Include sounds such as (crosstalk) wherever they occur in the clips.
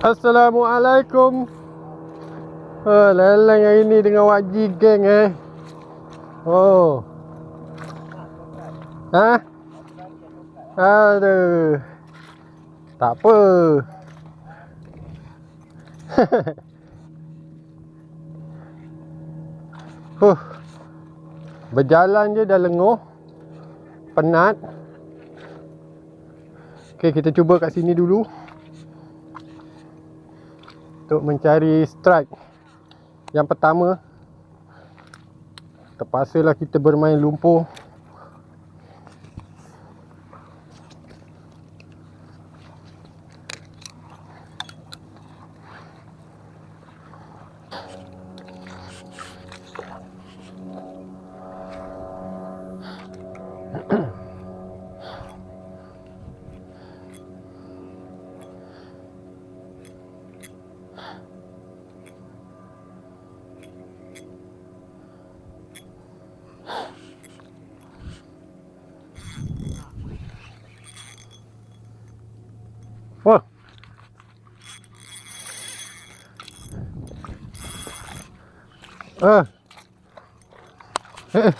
Assalamualaikum. Oh, leleng hari ni dengan Wak Ji geng eh. Oh. Ha? Aduh. Tak apa. (laughs) huh. Berjalan je dah lenguh. Penat. Okey, kita cuba kat sini dulu. Untuk mencari strike. Yang pertama. Terpaksalah kita bermain lumpur. Ah. Eh.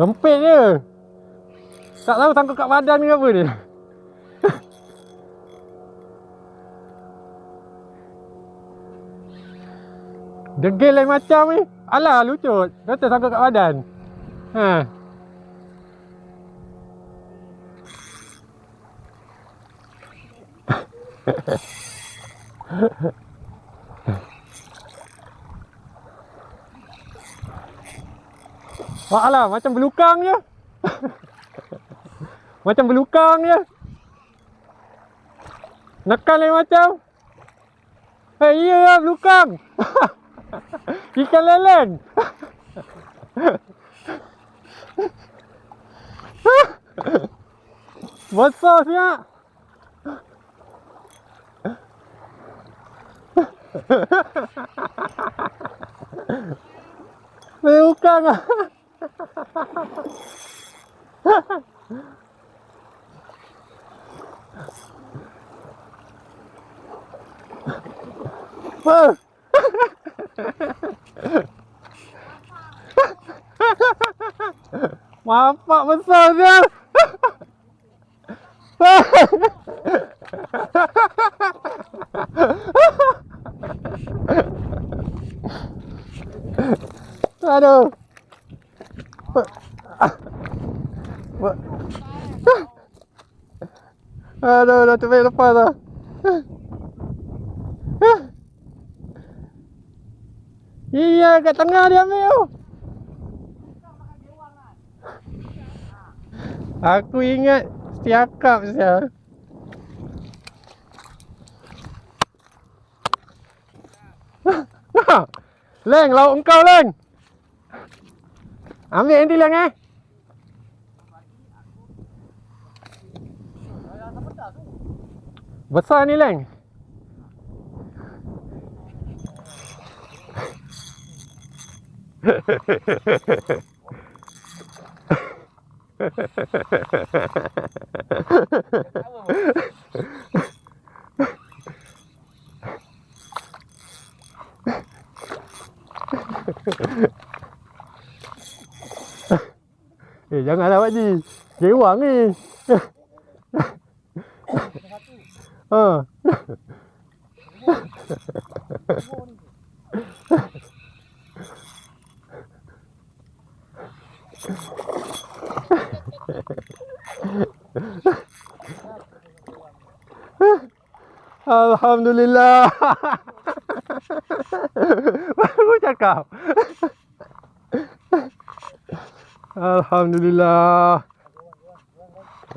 Gempit je. Tak tahu tangkap kat badan ke apa dia. (laughs) Degil lain macam ni. Alah lucut. Kata sangkut kat badan. Ha. (laughs) Wah lah, macam belukang je. (laughs) macam belukang je. Nekan lain macam. Eh, hey, iya lah belukang. (laughs) Ikan leleng. Besar siap. Belukang ah. Oh. Mapak besar dia. Aduh. Aduh, dah terbaik lepas dah. Iya, kat tengah dia ambil tu. Aku ingat setiakap saya. Leng, lauk engkau Leng. Ambil nanti Leng eh. Besar ni Leng. (laughs) eh janganlah Pak Ji. Gewang ni. ha. (laughs) (laughs) Alhamdulillah. (laughs) Baru cakap. Alhamdulillah.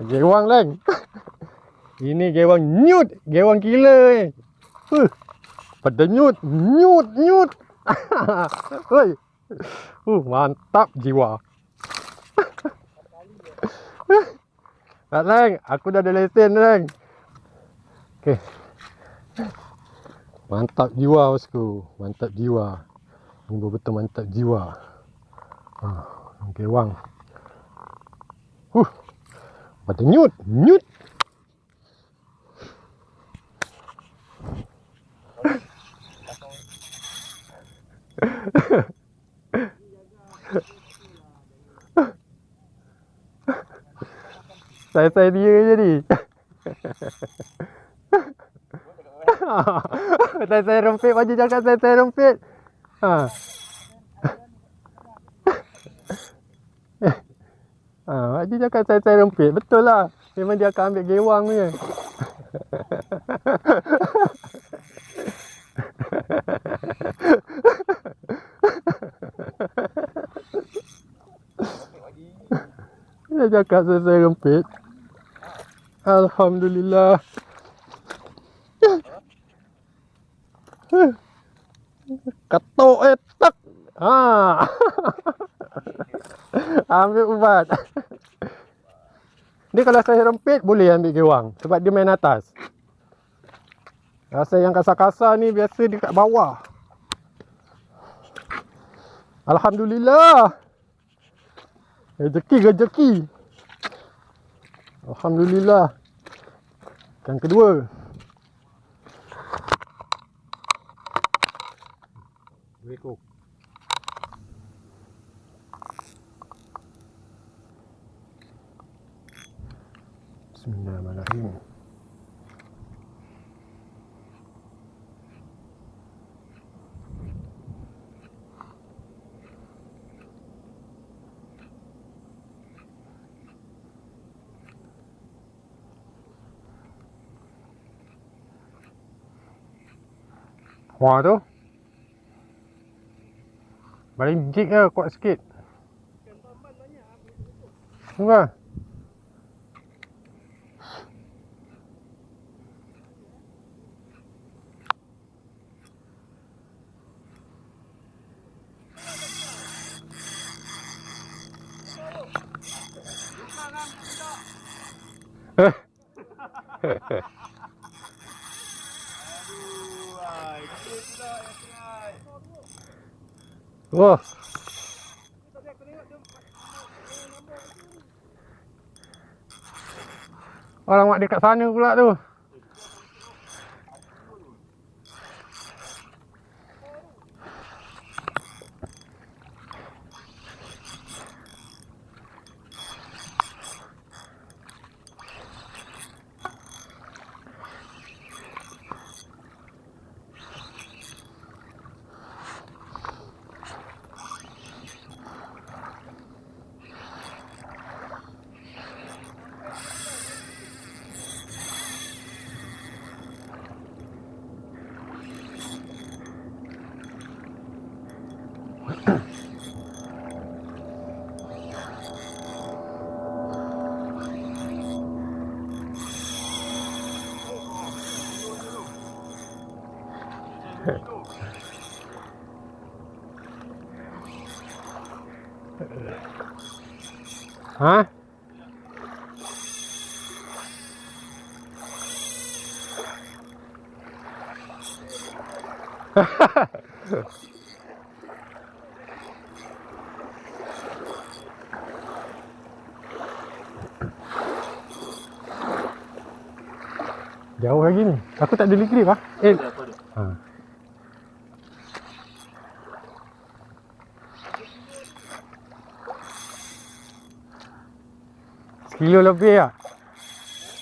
Gewang leng. (laughs) Ini gewang nyut, gewang gila ni. Huh. Pada nyut, nyut, nyut. (laughs) Hoi. Uh, mantap jiwa. (laughs) Tak leng, aku dah ada lesen leng. Okey. Mantap jiwa bosku, mantap jiwa. Ini betul mantap jiwa. Ha, โอเคว่างมันจะหยุดยุดใส่ใส่ดีเลยดิใส่ใส่รมเปียวันจีจักรใส่ใส่รมเปียอ่า Pakcik cakap saya-saya rempit. Betul lah. Memang dia akan ambil gewang punya. Dia cakap saya-saya rempit. Alhamdulillah. Ketuk eh tak. Ha. (laughs) ambil ubat. Ni kalau saya rempit boleh ambil gewang sebab dia main atas. Rasa yang kasar-kasar ni biasa dekat bawah. Alhamdulillah. Rezeki rezeki. Alhamdulillah. Yang kedua. Bismillahirrahmanirrahim. Wah tu. Paling jig ke kuat sikit. Enggak. (laughs) Wah. Orang mak dekat sana pula tu. Ha? (laughs) Jauh lagi ni. Aku tak ada ligrip ah. Eh. Ha. Sekilo lebih ah.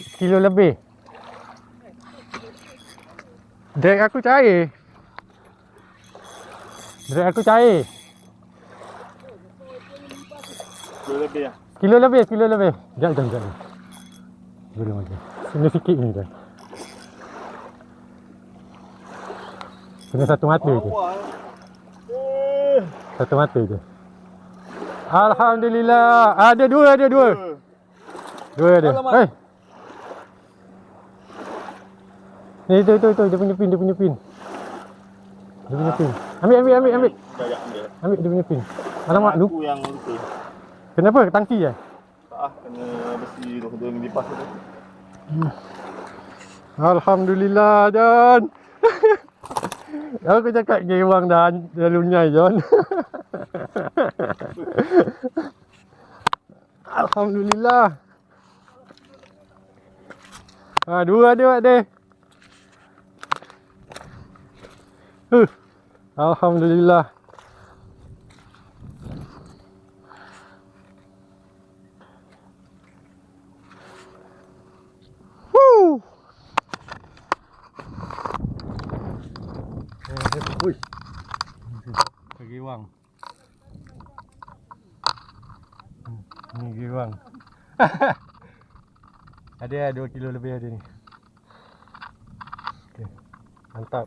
Sekilo lebih. Drag aku cair. Drag aku cair. Dua lebih lah. Kilo lebih, kilo lebih. Jap, jap, jap. Belum lagi. Kena sikit ni dah. Kena satu mata je. Satu mata je. Alhamdulillah. Ada dua, ada dua. Dua ada. Alamak. Eh. Ni tu tu tu dia punya pin, dia punya pin. Dia punya pin. Ambil ambil ambil ambil. Ambil. Ambil dia punya pin. Alamak lu. Aku yang lupa. Kenapa? Tangki eh? Tak ah, kena besi tu. Dia lipas tu. Alhamdulillah John. (laughs) Aku cakap gerwang dah lunyai John. (laughs) Alhamdulillah. Ha, dua ada buat deh. Huh. Alhamdulillah. Ui. Pergi wang. Ni giwang. (laughs) ada lah 2 kilo lebih ada ni. Okey. Mantap.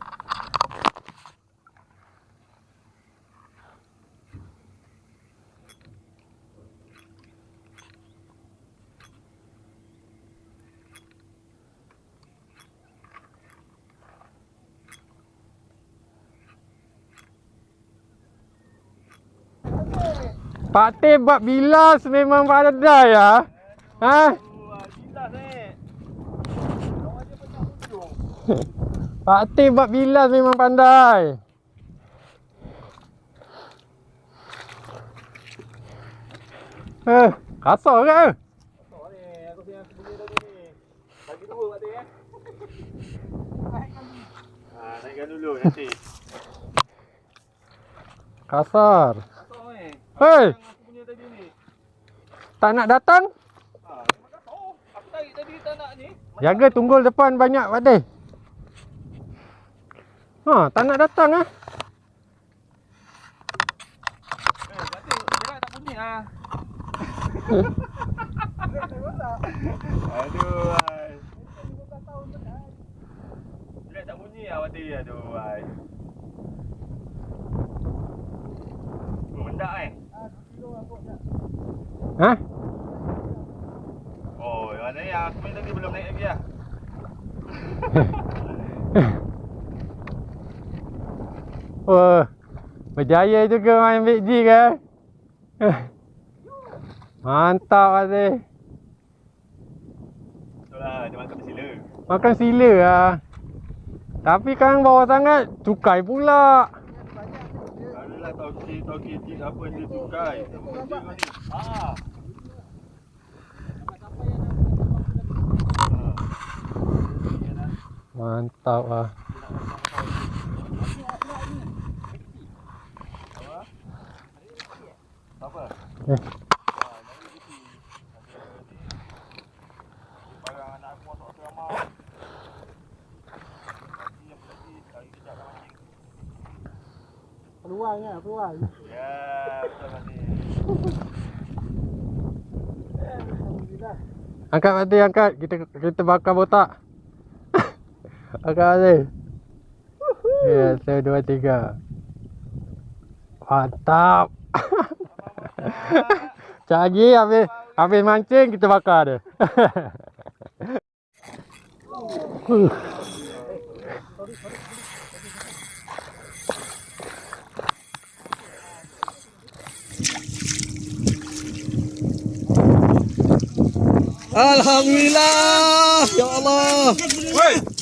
Pak Teh buat bilas memang pandai ya. Ha? Teh buat bilas memang pandai. Eh, kasar ke? Oh ni, aku sembunyi tadi ni. Bagi dua kat dia eh. Ha, naikkan dulu nanti. Kasar. Hei, tak nak datang? Ha. Jaga tunggul depan banyak Pak Teh. Ha, tak nak datang ah. Eh, ah. Aduh, ah aduh. Oh, mendak eh. Ha? Oh, yang mana yang aku tadi belum naik lagi ah. Wah, (laughs) berjaya juga main Big G kan? Mantap Pak Teh. Betul lah, dia makan bersila. Makan sila lah. Tapi kan bawah sangat, cukai pula. Adalah tauki, cik apa dia tukai. Ah. Mantap. Apa? Eh. Barang anak aku masuk asrama. Lagi apa lagi? Cari kejap kat mancing. Peluang lah, (laughs) peluang. Ya, betul. Angkat Teh, angkat. Kita kita bakar botak. (laughs) angkat Teh. Ya, satu, dua, tiga. Mantap. (laughs) Lagi habis, habis mancing kita bakar dia. Alhamdulillah ya Allah. Woi!